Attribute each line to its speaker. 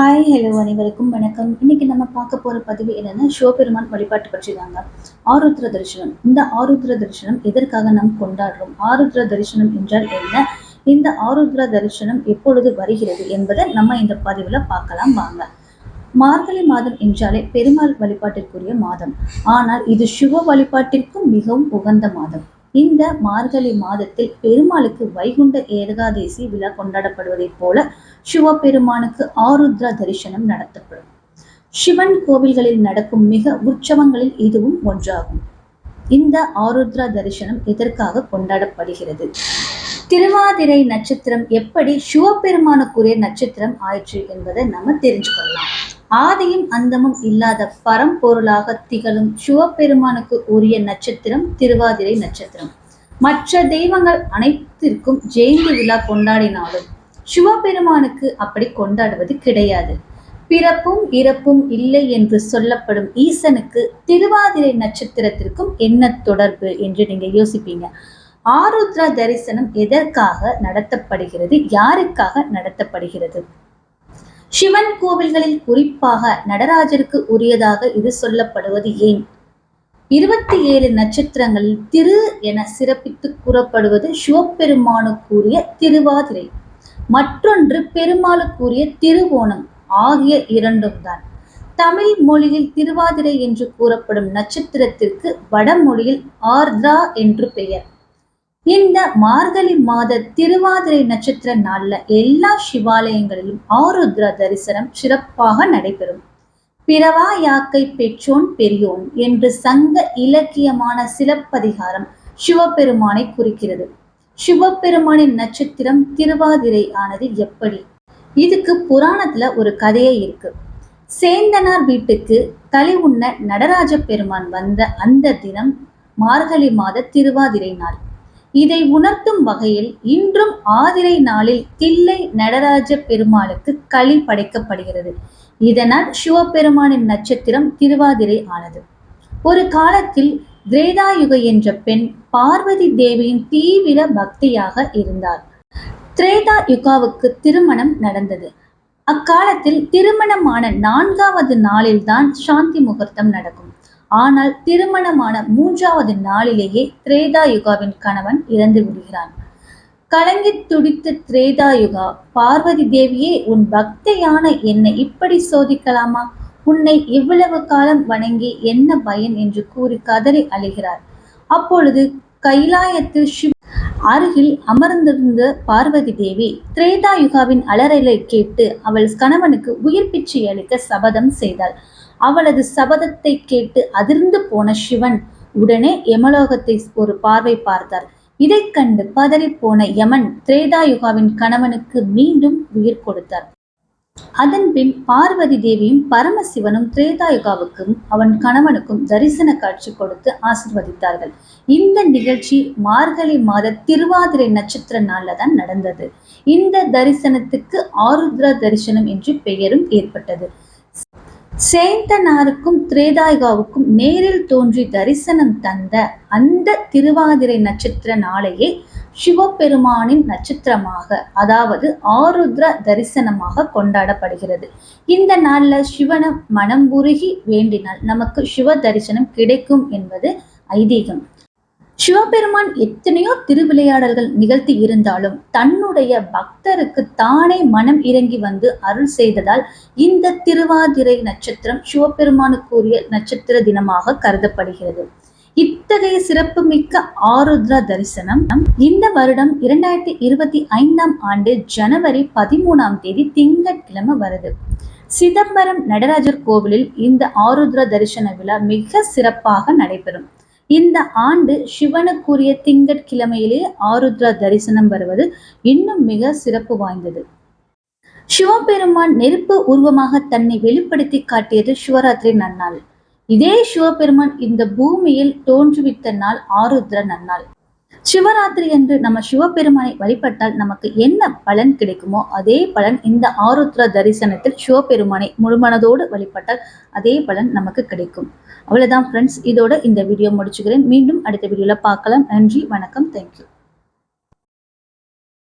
Speaker 1: Hi hello அனைவருக்கும் வணக்கம். இன்னைக்கு நம்ம பார்க்க போற பதிவு என்னன்னா சிவபெருமான் வழிபாட்டு பற்றி தாங்க. ஆருத்ர தரிசனம். இந்த ஆருத்ர தரிசனம் எதற்காக நாம் கொண்டாடுறோம்? ஆருத்ர தரிசனம் என்றால் என்ன? இந்த ஆருத்ர தரிசனம் எப்பொழுது வருகிறது என்பதை நம்ம இந்த பதிவுல பார்க்கலாம் வாங்க. மார்கழி மாதம் என்றாலே பெருமாள் வழிபாட்டிற்குரிய மாதம். ஆனால் இது சிவ வழிபாட்டிற்கும் மிகவும் உகந்த மாதம். இந்த மார்கழி மாதத்தில் பெருமாளுக்கு வைகுண்ட ஏகாதேசி விழா கொண்டாடப்படுவதைப் போல சிவபெருமானுக்கு ஆருத்ரா தரிசனம் நடத்தப்படும். சிவன் கோவில்களில் நடக்கும் மிக உற்சவங்களில் இதுவும் ஒன்றாகும். இந்த ஆருத்ரா தரிசனம் எதற்காக கொண்டாடப்படுகிறது? திருவாதிரை நட்சத்திரம் எப்படி சிவபெருமானுக்குரிய நட்சத்திரம் ஆயிற்று என்பதை நம்ம தெரிஞ்சுக்கொள்ளலாம். ஆதியும் அந்தமும் இல்லாத பரம்பொருளாக திகழும் சிவபெருமானுக்கு உரிய நட்சத்திரம் திருவாதிரை நட்சத்திரம். மற்ற தெய்வங்கள் அனைத்திற்கும் ஜெயந்தி விழா கொண்டாடினாலும் சிவபெருமானுக்கு அப்படி கொண்டாடுவது கிடையாது. பிறப்பும் இறப்பும் இல்லை என்று சொல்லப்படும் ஈசனுக்கு திருவாதிரை நட்சத்திரத்திற்கும் என்ன தொடர்பு என்று நீங்க யோசிப்பீங்க. ஆருத்ரா தரிசனம் எதற்காக நடத்தப்படுகிறது யாருக்காக நடத்தப்படுகிறது? சிவன் கோவில்களில் குறிப்பாக நடராஜருக்கு உரியதாக இது சொல்லப்படுவது ஏன்? இருபத்தி ஏழு நட்சத்திரங்களில் திரு என சிறப்பித்து கூறப்படுவது சிவபெருமானுக்குரிய திருவாதிரை. மற்றொன்று பெருமாளுக்குரிய திருவோணம் ஆகிய இரண்டும் தான். தமிழ் மொழியில் திருவாதிரை என்று கூறப்படும் நட்சத்திரத்திற்கு வடமொழியில் ஆர்திரா என்று பெயர். இந்த மார்கழி மாத திருவாதிரை நட்சத்திர நாள்ல எல்லா சிவாலயங்களிலும் ஆருத்ர தரிசனம் சிறப்பாக நடைபெறும். பிறவா யாக்கை பெற்றோன் பெரியோன் என்று சங்க இலக்கியமான சிலப்பதிகாரம் சிவபெருமானை குறிக்கிறது. சிவபெருமானின் நட்சத்திரம் திருவாதிரை ஆனது எப்படி? இதுக்கு புராணத்துல ஒரு கதையே இருக்கு. சேந்தனார் வீட்டுக்கு களி உண்ண நடராஜ பெருமான் வந்த அந்த தினம் மார்கழி மாத திருவாதிரை நாள். இதை உணர்த்தும் வகையில் இன்றும் ஆதிரை நாளில் தில்லை நடராஜ பெருமாளுக்கு களி படைக்கப்படுகிறது. இதனால் சிவபெருமானின் நட்சத்திரம் திருவாதிரை ஆனது. ஒரு காலத்தில் திரேதாயுக என்ற பெண் பார்வதி தேவியின் தீவிர பக்தியாக இருந்தார். திரேதா யுகாவுக்கு திருமணம் நடந்தது. அக்காலத்தில் திருமணமான நான்காவது நாளில்தான் சாந்தி முகூர்த்தம் நடக்கும். ஆனால் திருமணமான மூன்றாவது நாளிலேயே திரேதா யுகாவின் கணவன் இறந்து விடுகிறான். கலங்கி துடித்த திரேதாயுகா பார்வதி தேவியே உன் பக்தையான என்னை இப்படி சோதிக்கலாமா? உன்னை இவ்வளவு காலம் வணங்கி என்ன பயன் என்று கூறி கதறி அழுகிறார். அப்பொழுது கைலாயத்தில் சிவ அருகில் அமர்ந்திருந்த பார்வதி தேவி திரேதாயுகாவின் அலறலை கேட்டு அவள் கணவனுக்கு உயிர் பிச்சை அளிக்க சபதம் செய்தாள். அவளது சபதத்தை கேட்டு அதிர்ந்து போன சிவன் உடனே யமலோகத்தை ஒரு பார்வை பார்த்தார். இதை கண்டு பதறிப்போன யமன் திரேதாயுகாவின் கணவனுக்கு மீண்டும் உயிர் கொடுத்தார். அதன் பின் பார்வதி தேவியும் பரமசிவனும் திரேதாயுகாவுக்கும் அவன் கணவனுக்கும் தரிசன காட்சி கொடுத்து ஆசிர்வதித்தார்கள். இந்த நிகழ்ச்சி மார்கழி மாத திருவாதிரை நட்சத்திர நாளில் தான் நடந்தது. இந்த தரிசனத்துக்கு ஆருத்ரா தரிசனம் என்று பெயரும் ஏற்பட்டது. சேந்தனாருக்கும் திரேதாயுகாவுக்கும் நேரில் தோன்றி தரிசனம் தந்த அந்த திருவாதிரை நட்சத்திர நாளையே சிவபெருமானின் நட்சத்திரமாக அதாவது ஆருத்ர தரிசனமாக கொண்டாடப்படுகிறது. இந்த நாள்ல சிவன மனம் உருகி வேண்டினால் நமக்கு சிவ தரிசனம் கிடைக்கும் என்பது ஐதீகம். சிவபெருமான் எத்தனையோ திருவிளையாடல்கள் நிகழ்த்தி இருந்தாலும் தன்னுடைய பக்தருக்கு தானே மனம் இறங்கி வந்து அருள் செய்ததால் இந்த திருவாதிரை நட்சத்திரம் சிவபெருமானுக்குரிய நட்சத்திர தினமாக கருதப்படுகிறது. இத்தகைய சிறப்புமிக்க ஆருத்ரா தரிசனம் இந்த வருடம் இரண்டாயிரத்தி இருபத்தி ஐந்தாம் ஆண்டு ஜனவரி பதிமூணாம் தேதி திங்கட்கிழமை வருது. சிதம்பரம் நடராஜர் கோவிலில் இந்த ஆருத்ரா தரிசன விழா மிக சிறப்பாக நடைபெறும். இந்த ஆண்டு சிவனுக்குரிய திங்கட்கிழமையிலே ஆருத்ரா தரிசனம் வருவது இன்னும் மிக சிறப்பு வாய்ந்தது. சிவபெருமான் நெருப்பு உருவமாக தன்னை வெளிப்படுத்தி காட்டியது சிவராத்திரி நன்னாள். இதே சிவபெருமான் இந்த பூமியில் தோன்றுவித்த நாள் ஆருத்ர நன்னாள். சிவராத்திரி என்று நம்ம சிவபெருமானை வழிபட்டால் நமக்கு என்ன பலன் கிடைக்குமோ அதே பலன் இந்த ஆருத்ர தரிசனத்தில் சிவபெருமானை முழுமனதோடு வழிபட்டால் அதே பலன் நமக்கு கிடைக்கும். அவ்வளவுதான் ஃப்ரெண்ட்ஸ் இதோட இந்த வீடியோ முடிச்சுக்கிறேன். மீண்டும் அடுத்த வீடியோல பார்க்கலாம். நன்றி வணக்கம். தேங்க்யூ